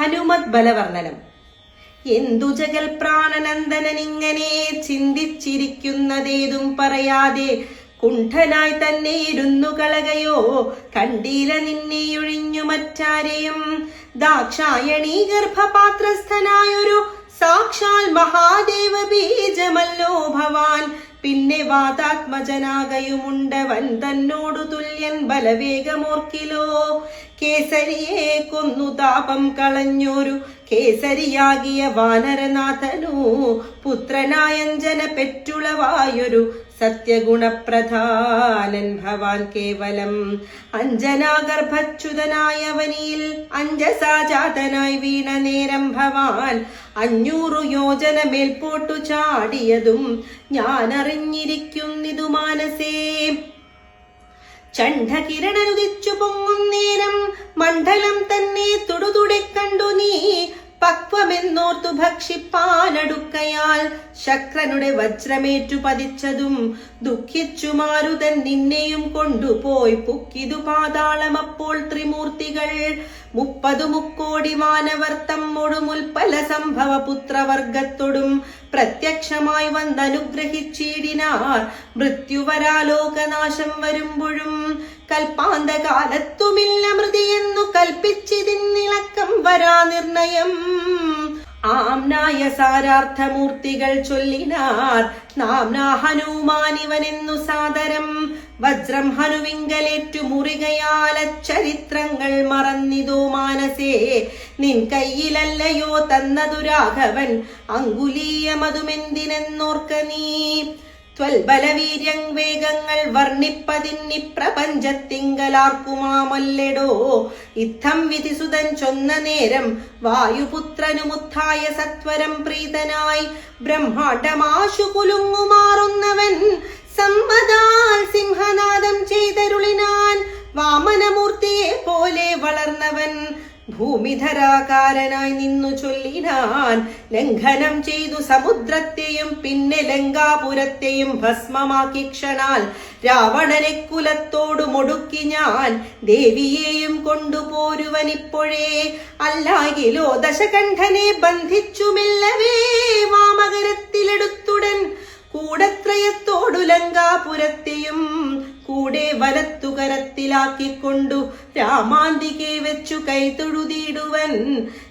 ഹനുമത് ബലവർണനം. എന്തു ജഗൽ പ്രാണനന്ദനനിങ്ങനെ ചിന്തിച്ചിരിക്കുന്നതേതും പറയാതെ കുണ്ഠനായി തന്നെ ഇരുന്നു കളകയോ കണ്ടീല നിന്നെ ഒഴിഞ്ഞു മറ്റാരെയും. ദാക്ഷായണീ ഗർഭപാത്രസ്ഥനായൊരു സാക്ഷാൽ മഹാദേവ ബീജമല്ലോ ഭവാൻ. പിന്നെ വാതാത്മജനാകയുമുണ്ടവൻ തന്നോടു തുല്യൻ ബലവേഗമോർക്കിലോ. കേസരിയെ കൊന്നു താപം കളഞ്ഞൊരു കേസരിയാകിയ വാനരനാഥനു. പുത്രനായഞ്ജന പെറ്റുളവായൊരു സത്യഗുണപ്രധാനൻ ഭവാൻ കേവലം. അഞ്ജനാഗർഭച്യുതനായവനിയിൽ അഞ്ജസാജാതനായി വീണ നേരം ഭവാൻ അഞ്ഞൂറു യോജന മേൽപോട്ടു ചാടിയതും ഞാനറിഞ്ഞിരിക്കുന്നിതു മാനസേ ചണ്ഡകിരണനുദിച്ചു പൊങ്ങുന്നേരം മണ്ഡലം തന്നെ തൊടുതുടെ കണ്ടു നീ. പക്വമെന്നോർത്തു ഭക്ഷിപ്പാനടുക്കയാൽ ശക്രനുടെ വജ്രമേറ്റു പതിച്ചതും ദുഃഖിച്ചു മാരുതൻ നിന്നെയും കൊണ്ടുപോയി പുക്കിതു പാതാളം അപ്പോൾ ത്രിമൂർത്തികൾ. മുപ്പതു മുക്കോടി മാനവർ തമ്മോടുമുൽ പല സംഭവ പുത്രവർഗത്തോടും പ്രത്യക്ഷമായി വന്നനുഗ്രഹിച്ചിടിനാർ മൃത്യുവരാലോകനാശം വരുമ്പോഴും കൽപ്പാന്തകാലത്തുമില്ല മൃതിയെന്നു കൽപ്പിച്ചിതിന്നിളക്കം വരാ നിർണയം. ആംനായ സാരാർത്ഥമൂർത്തികൾ ചൊല്ലിനാർ. നാംനാ ഹനുമാനിവനെന്നു സാദരം. വജ്രം ഹനുവിങ്കലേറ്റു മുറികയാല ചരിത്രങ്ങൾ മറന്നിതോ മാനസേ. നിൻ കയ്യിലല്ലയോ തന്നതു രാഘവൻ. അങ്കുലീയമതുമെന്തിനെന്നോർക്ക നീ. ത്വൽബലവീര്യം വേഗങ്ങൾ വർണിപ്പതിന്നി പ്രപഞ്ചത്തിങ്കലാർക്കുമാമല്ലെടോ ഇത്തം വിധിസുതൻ ചൊന്ന നേരം വായുപുത്രനുമുത്തായ സത്വരം പ്രീതനായി ബ്രഹ്മാണ്ടമാശു കുലുങ്ങുമാറുന്നവൻ സമ്മതാൽ സിംഹനാദം ചെയ്തരുളിനാൻ വളർന്നവൻ ഭൂമിധരാകാരനായി നിന്നു ചൊല്ലിനാൻ ലംഘനം ചെയ്തു സമുദ്രത്തെയും പിന്നെ ലങ്കാപുരത്തെയും ഭസ്മമാക്കി ക്ഷണാൽ രാവണനെ കുലത്തോടു മുടുക്കി ഞാൻ ദേവിയെയും കൊണ്ടുപോരുവനിപ്പോഴേ അല്ലാകിലോ ദശകണ്ഠനെ ബന്ധിച്ചുമില്ലവേ വലത്തുകരത്തിലാക്കിക്കൊണ്ടു രാമാന്തികെ വെച്ചു കൈ തൊഴുതിയിടുവൻ.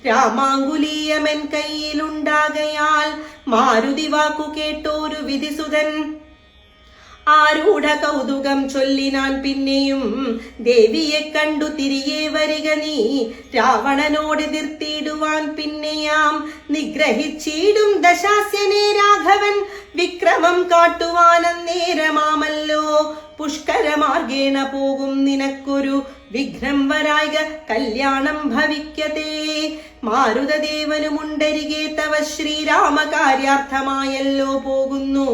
രാമാങ്കുലീയമൻ കയ്യിലുണ്ടാകയാൽ മാരുതി വാക്കു കേട്ടോരു വിധിസുതൻ. ആരൂഢ കൗതുകം ചൊല്ലിനാൻ പിന്നെയും ദേവിയെ കണ്ടു തിരികെ വരിക നീ. രാവണനോട് നിർത്തിയിടുവാൻ പിന്നെയാം നിഗ്രഹിച്ചിടും ദശാസ്യനെ രാഘവൻ. വിക്രമം കാട്ടുവാനന്നേരമാമല്ലോ പുഷ്കരമാർഗേണ പോകും നിനക്കൊരു വിഘ്നം വരായിക കല്യാണം ഭവിക്കതേ മാരുതദേവനുമുണ്ടരികെ തവ ശ്രീരാമ കാര്യാർത്ഥമായല്ലോ പോകുന്നു.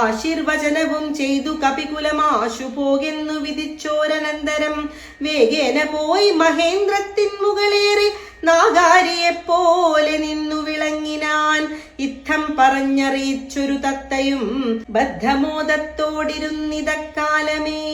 ആശീർവചനവും ചെയ്തു കപികുലമാശു പോകെന്നു വിധിച്ചോരനന്തരം. വേഗേന പോയി മഹേന്ദ്രത്തിൻ മുകളേറി നാഗാരിയെപ്പോലെ നിന്നു വിളങ്ങിനാൻ ഇത്തം പറഞ്ഞറിയിച്ചൊരു തത്തയും ബദ്ധമോദത്തോടിരുന്നിതക്കാലമേ.